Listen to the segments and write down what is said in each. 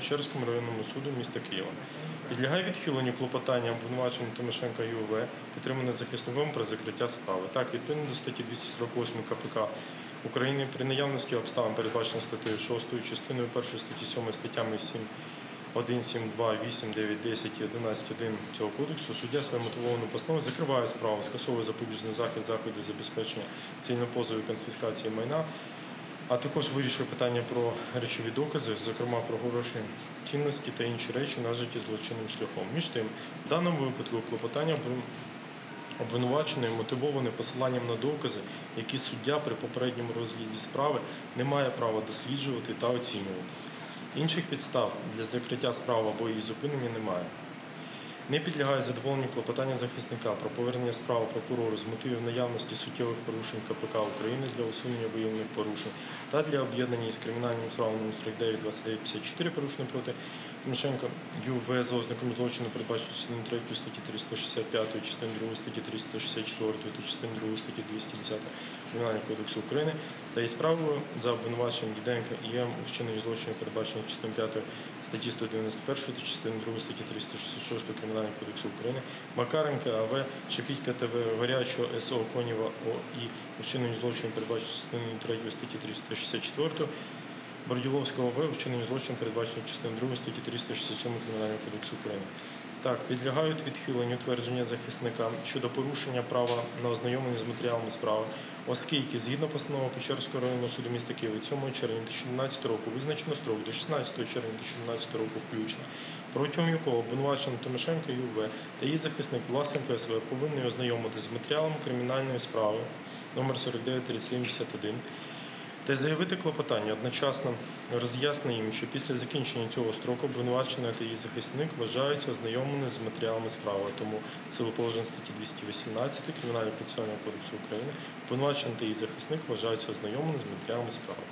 Печерському районному суду міста Києва. Підлягає відхиленню клопотання обвинувачення Тимошенка ЮВ, підтримане захисником про закриття справи. Так, відповідно до статті 248 КПК України при наявності обставин, передбачених статтею 6, частиною 1 статті 7 статтями 7, 1, 7, 2, 8, 9, 10 і 11, 1 цього кодексу суддя своєю мотивованою постановою закриває справу, скасовує запобіжний захід, заходи забезпечення цільного позову і конфіскації майна, а також вирішує питання про речові докази, зокрема про гроші цінності та інші речі, нажиті злочинним шляхом. Між тим, в даному випадку клопотання обвин- обвинуваченої мотивоване посиланням на докази, які суддя при попередньому розгляді справи не має права досліджувати та оцінювати. Інших підстав для закриття справи або її зупинення немає. Не підлягає задоволенню клопотання захисника про повернення справи прокурору з мотивів наявності суттєвих порушень КПК України для усунення виявлених порушень та для об'єднання із кримінальним справами номер 49 29 54 порушення проти Тимошенка ЮВ за ознаками злочину передбачено частиною 3 статті 365, частиною 2 статті 364 та частиною 2 статті 210 Кримінального кодексу України. Та із справою за обвинуваченням Діденка і М у вчиненні злочину передбаченого частиною 5 статті 191 та частиною 2 статті 366 Кримінального кодексу України. Макаренка АВ, Шепітька ТВ, Горячого СО Конєва ОІ у вчиненні злочину передбаченого частиною 3 статті 364 Борділовського В. вчинені злочин передбачено частиною 2 статті 367 Кримінального кодексу України. Так, підлягають відхиленню твердження захисника щодо порушення права на ознайомлення з матеріалами справи, оскільки згідно постанови Печерського районного суду міста Києва 7 червня 2011 року визначено строк до 16 червня 2011 року включно, протягом якого обвинувачена Тимошенко ЮВ та її захисник Власенко СВ повинні ознайомитися з матеріалами кримінальної справи номер 49371 та й заявити клопотання одночасно роз'яснення їм, що після закінчення цього строку обвинувачена та її захисник вважаються ознайомлені з матеріалами справи. Тому силу положень статті 218 Кримінального процесуального кодексу України обвинувачена та її захисник вважаються ознайомлені з матеріалами справи.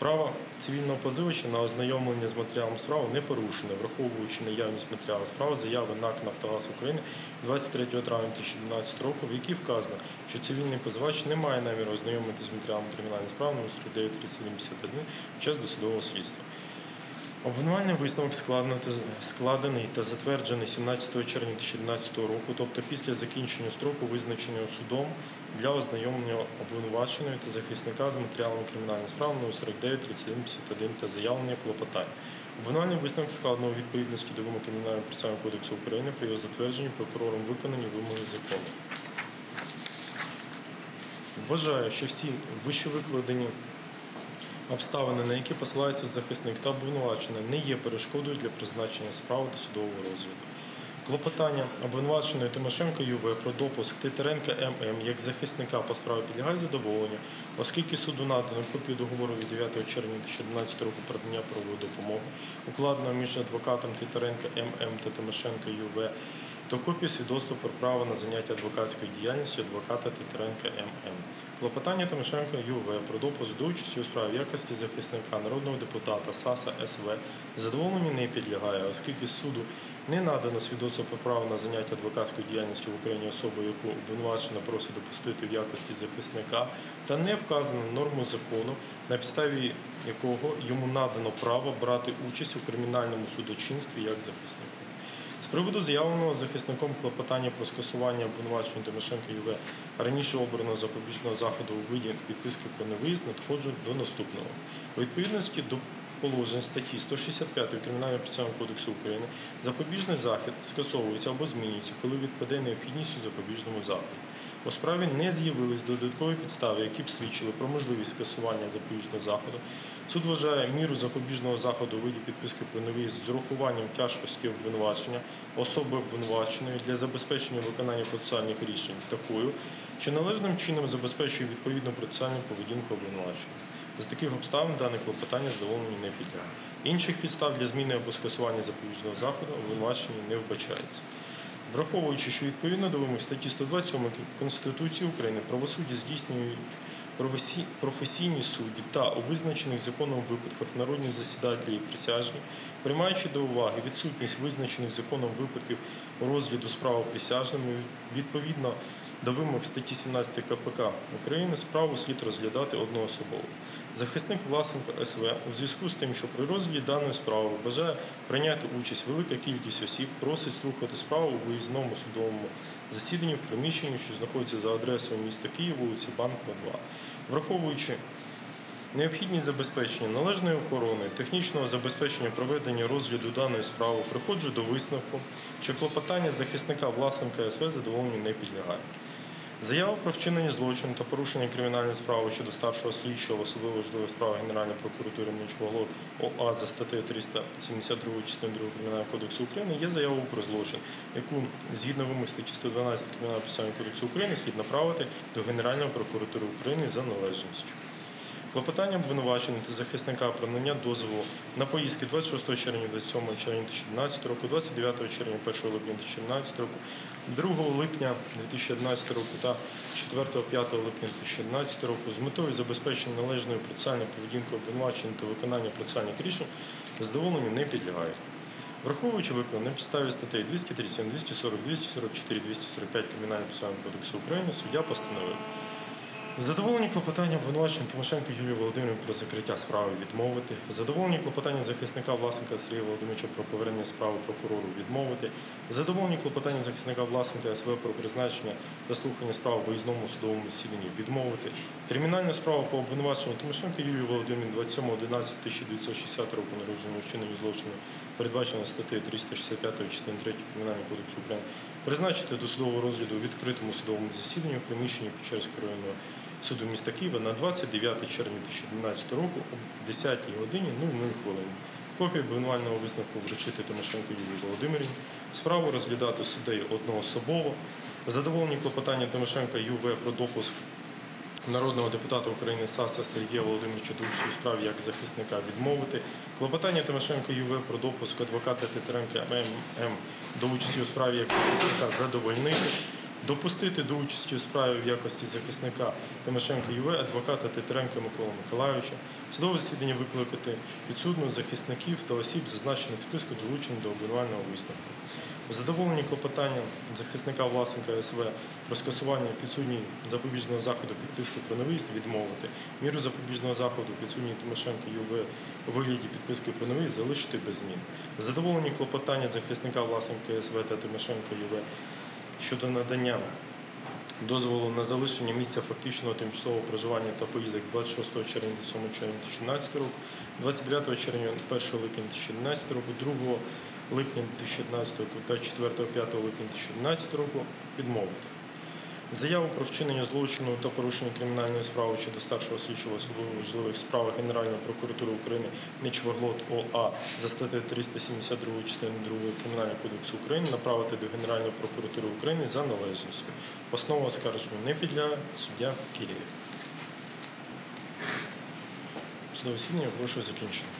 Право цивільного позивача на ознайомлення з матеріалом справи не порушене, враховуючи наявність матеріалу справи заяви НАК «Нафтогаз України 23 травня 2012 року, в якій вказано, що цивільний позивач не має наміру ознайомитися з матеріалом кримінальної справи номер 493751 під час досудового слідства. Обвинувальний висновок складений та затверджений 17 червня 2011 року, тобто після закінчення строку, визначеного судом для ознайомлення обвинуваченої та захисника з матеріалами кримінальної справи номер 49 3751 та заявлення клопотань. Обвинувальний висновок складено у відповідності до вимог Кримінального процесуального кодексу України при його затвердженні прокурором виконані вимоги закону. Вважаю, що всі вищевикладені Обставини, на які посилається захисник та обвинувачений, не є перешкодою для призначення справи до судового розгляду. Клопотання обвинуваченої Тимошенко ЮВ про допуск Титаренка ММ як захисника по справі підлягає задоволенню, оскільки суду надано копію договору від 9 червня 2011 року про надання правової допомоги, укладеного між адвокатом Титаренка ММ та Тимошенко ЮВ, то копію свідоцтва про право на заняття адвокатською діяльністю адвоката Титаренка ММ. Клопотання Тимошенко ЮВ про допуск до участі у справі якості захисника народного депутата САСа СВ задоволенню не підлягає, оскільки суду не надано свідоцтво про право на заняття адвокатською діяльністю в Україні особи, яку обвинувачено просить допустити в якості захисника, та не вказано норму закону, на підставі якого йому надано право брати участь у кримінальному судочинстві як захиснику. З приводу заявленого захисником клопотання про скасування обвинувачення Тимошенко ЮВ раніше обраного запобіжного заходу у виді підписки про невиїзд надходжу до наступного. У відповідності до положень статті 165 Кримінального процесуального кодексу України запобіжний захід скасовується або змінюється, коли відпаде необхідність у запобіжному заході. У справі не з'явились додаткові підстави, які б свідчили про можливість скасування запобіжного заходу. Суд вважає міру запобіжного заходу у виді підписки про невиїзд з урахуванням тяжкості обвинувачення особи обвинуваченої для забезпечення виконання процесуальних рішень такою, що належним чином забезпечує відповідну процесуальну поведінку обвинуваченого. З таких обставин дане клопотання задоволенню не підлягає. Інших підстав для зміни або скасування запобіжного заходу обвинувачення не вбачається. Враховуючи, що відповідно до вимог статті 127 Конституції України правосуддя здійснюють професійні судді та у визначених законом випадках народні засідателі і присяжні, приймаючи до уваги відсутність визначених законом випадків розгляду справи присяжними, відповідно до вимог статті 17 КПК України справу слід розглядати одноособово. Захисник Власенко СВ у зв'язку з тим, що при розгляді даної справи бажає прийняти участь велика кількість осіб, просить слухати справу у виїзному судовому засіданні в приміщенні, що знаходиться за адресою міста Київ, вулиці Банкова, 2. Враховуючи Необхідність забезпечення належної охорони, технічного забезпечення проведення розгляду даної справи приходжу до висновку, що клопотання захисника власника СВ задоволенню не підлягає. Заява про вчинення злочину та порушення кримінальної справи щодо старшого слідчого особливо важливої справи Генеральної прокуратури Мічвоглот ОА за статтею 372 частини 2 Кримінального кодексу України є заявою про злочин, яку згідно вимог статті 112 Кримінального процесуального кодексу України слід направити до Генеральної прокуратури України за належністю. Клопотання обвинуваченого та захисника про надання дозволу на поїздки 26 червня 27 червня 2011 року, 29 червня 1 липня 2011 року, 2 липня 2011 року та 4-5 липня 2011 року з метою забезпечення належної процесуальної поведінки обвинувачення та виконання процесуальних рішень задоволенню не підлягають. Враховуючи виклик на підставі статей 237, 240, 244, 245 Кримінального процесуального кодексу України, суддя постановив Задоволені клопотання обвинувачення Тимошенко Юлії Володимирівни про закриття справи відмовити. Задоволені клопотання захисника власника Сергія Володимировича про повернення справи прокурору відмовити. Задоволені клопотання захисника власника СВ про призначення та слухання справи в виїзному судовому засіданні відмовити. Кримінальну справу по обвинуваченню Тимошенко Юлії Володимирівни 27.11.1960 року народження вчинення злочину, передбачено статтею 365 частини 3 Кримінального кодексу України, призначити до судового розгляду у відкритому судовому засіданні у приміщенні Печерського районного суду міста Києва на 29 червня 2012 року о 10 годині 00 хвилин. Копію обвинувального висновку вручити Тимошенко Юлії Володимирівні, справу розглядати суддею одноособово, задоволені клопотання Тимошенка ЮВ про допуск народного депутата України Саса Сергія Володимировича до участі у справі як захисника відмовити. Клопотання Тимошенко ЮВ про допуск адвоката Титаренка ММ до участі у справі як захисника задовольнити. Допустити до участі у справі в якості захисника Тимошенко ЮВ адвоката Титаренка Микола Миколайовича, судове засідання викликати підсудну захисників та осіб, зазначених в списку долучених до обвинувального висновку. Задоволені клопотанням захисника власника СВ про скасування підсудній запобіжного заходу підписки про невиїзд відмовити. Міру запобіжного заходу підсудній Тимошенко ЮВ у вигляді підписки про невиїзд залишити без змін. Задоволені клопотання захисника власника СВ та Тимошенко ЮВ щодо надання дозволу на залишення місця фактичного тимчасового проживання та поїздок 26 червня 7 червня 2011 року, 29 червня 1 липня 2011 року, 2 липня 2011 року та 4-5 липня 2011 року відмовити. Заяву про вчинення злочину та порушення кримінальної справи щодо старшого слідчого особливо важливих справах Генеральної прокуратури України Ничваглот ОА за статтею 372 частини 2 Кримінального кодексу України направити до Генеральної прокуратури України за належністю. Постанова оскарження не підлягає суддя Кірєєв. Судове засідання прошу закінчено.